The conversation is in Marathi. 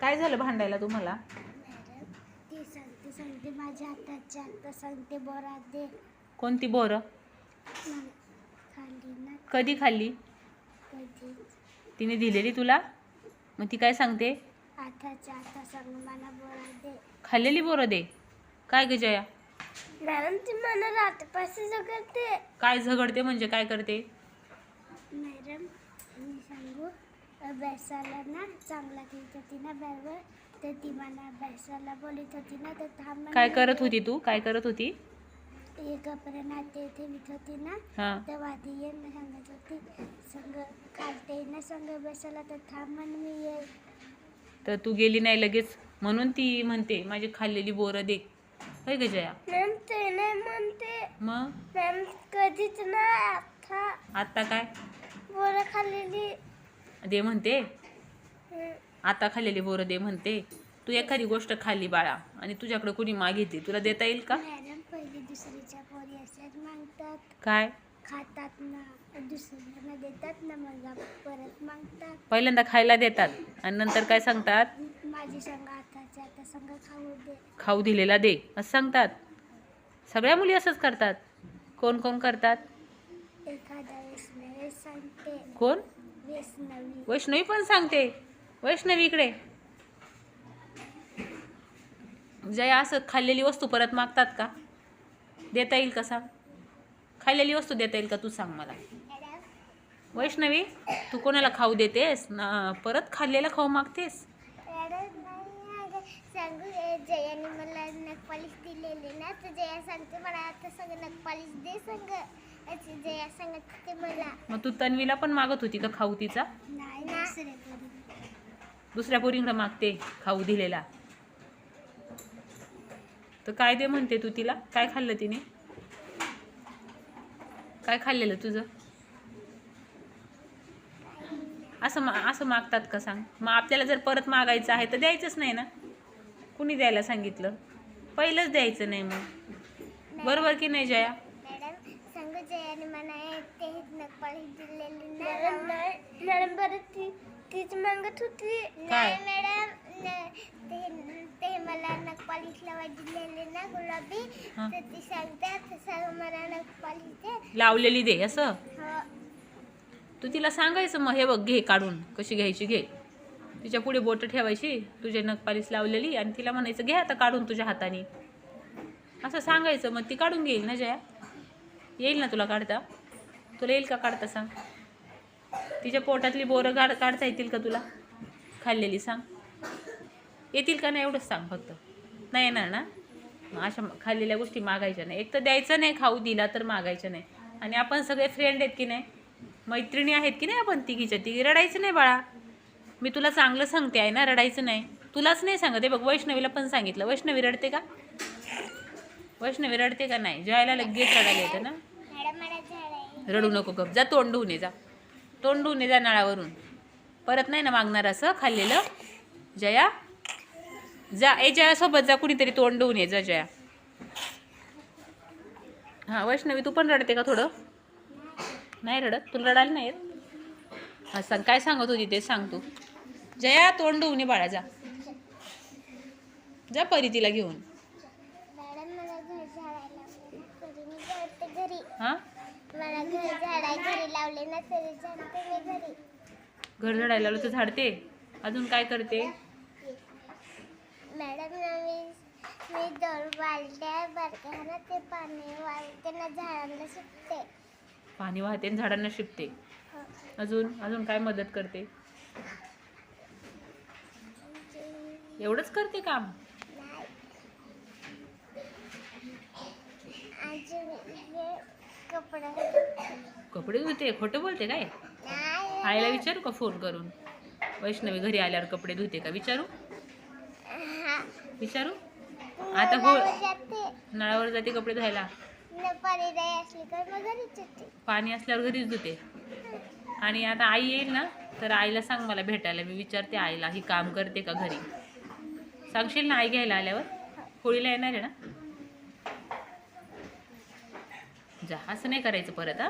काय झालं भांडायला तुम्हाला? ती सांगते सांगते माझ्या हाताच्या आता सांगते बोरा दे कोणती बोरं? मला खाली ना. कधी खाल्ली? कधी? तिने दिलेली तुला? मग ती काय सांगते? आताच्या आता सांग मला बोरा दे खाल्लेली बोरं दे. काय ग जया? मॅडम ती मला रात्रपासून करते काय झगडते म्हणजे काय करते? मॅडम मी सांगू? अभ्यासाला ना चांगला ठेवत होती ना बरोबर? तर ती मला अभ्यासाला बोलत होती ना तर थांब काय करत होती तू? काय करत होती? एक नाते ठेवत होती ना हां. तेव्हा ती ये ना सांगत होती संग खालते ना संग बसायला तर थांब म्हणून मी ये तर तू गेली नाही लगेच? म्हणून ती म्हणते माझी खाल्लेली बोरं दे. होय ग जया? मॅम ते नाही म्हणते. मग? मॅम कधीच ना आता. आता काय? बोरं खाल्लेली दे म्हणते. आता खाल्लेली बोरं दे म्हणते. तू एखादी गोष्ट खाल्ली बाळा आणि तुझ्याकडे कुणी मागितली तुला देता येईल का? मॅडम पहिली दुसरीच्या पोरी असतात मागतात. काय? खातात ना दुसऱ्यांना देतात ना मग परत मागतात. पहिल्यांदा खायला देतात आणि नंतर काय सांगतात? माझी संघ आताच्या आता संघ खाऊ दे. खाऊ दिलेला दे असं सांगतात. सगळ्या मुली असंच करतात. कोण कोण करतात? एखादा वैष्णवी सांगते. कोण? वैष्णवी वैष्णवी पण सांगते. वैष्णवी इकडे. जय असं खाल्लेली वस्तू परत मागतात का? देता येईल का सांग? खाल्लेली वस्तू देता येईल का तू सांग मला? वैष्णवी तू कोणाला खाऊ देतेस? ना परत खाल्लेला खाऊ मागतेस? सांगू जयाने मला नखपालिश दिलेली ना तर जया सांगते मला आता सगळं नखपालिश दे सांग. जया मला मग तू तन्वीला पण मागत होती का खाऊ तिचा? नाही पोरी दुसऱ्या पोरींकडे मागते खाऊ दिलेला. तर काय दे म्हणते तू तिला? काय खाल्लं तिने? काय खाल्लेलं तुझं? असं मा असं मागतात का सांग? मग आपल्याला जर परत मागायचं आहे तर द्यायचंच नाही ना? कुणी द्यायला सांगितलं? पहिलंच द्यायचं नाही मग. बरोबर की नाही जया? जयाने मला ते दिलेली ना मॅडम बरं ती तीच मागत होती. काय? नाही मॅडम न- ते ते मला नखपालिश लावाय दिलेली ना गुलाबी. हा. तर ती सांगते आता सांग मला नखपालिश दे लावलेली दे असं? हो. तू तिला सांगायचं मग हे बघ घे काढून. कशी घ्यायची घे. तिच्या पुढे बोटं ठेवायची. तुझे नखपालीस लावलेली. आणि तिला म्हणायचं घे आता काढून तुझ्या हाताने. असं सांगायचं मग ती काढून घेईल ना जया? येईल ना तुला काढता? तुला येईल का काढता सांग. तिच्या पोटातली बोरं काढ काढता येतील का तुला? खाल्लेली सांग. येतील का नाही एवढंच सांग फक्त. नाही येणार ना? मग अशा खाल्लेल्या गोष्टी मागायच्या नाही. एक तर द्यायचं नाही खाऊ दिला तर मागायचं नाही. आणि आपण सगळे फ्रेंड आहेत की नाही? मैत्रिणी आहेत की नाही आपण तिघीच्या? तिघी रडायचं नाही बाळा. मी तुला चांगलं सांगते आहे ना? रडायचं नाही. तुलाच नाही सांगत. आहे बघ वैष्णवीला पण सांगितलं. वैष्णवी रडते का? वैष्णवी रडते का नाही? जयाला लगेच रडायला येतं ना? रडू नको गप. जा तोंड धुवून ये जा. तोंड धुवून ये जा नळावरून. परत नाही ना मागणार असं खाल्लेलं? जया? जा. ए जयासोबत जा. कुणीतरी तोंड धुवून ये. जा जया. हां वैष्णवी तू पण रडते का थोडं? नाही रडत. तुला रडायला नाही येत? हा सांग. काय सांगत होती ते सांग तू. जया तोंड धुवून ये बाळा जा. जा परी तिला घेऊन मॅडम मला घर झाडायला घरी मी झाडते घरी हां? घर झाडायला लावलं तर झाडते? अजून काय करते? मॅडम मी दोन ते पाणी ना झाडांना सुटते पाणी वाहते आणि झाडांना शिपते अजून अजून काय मदत करते? एवढंच करते काम नाही अजून हे कपडे धुते खोटं बोलते काय? आईला विचारू का फोन करून? वैष्णवी घरी आल्यावर कपडे धुते का विचारू? विचारू? आता हो नळावर जाते कपडे धुवायला. पाणी पाणी असल्यावर घरीच धुते. आणि आता आई येईल ना तर आईला सांग मला भेटायला. मी विचारते आईला ही काम करते का घरी? सांगशील ना आई घ्यायला आल्यावर? होळीला येणार आहे ना? जा असं नाही करायचं परत हा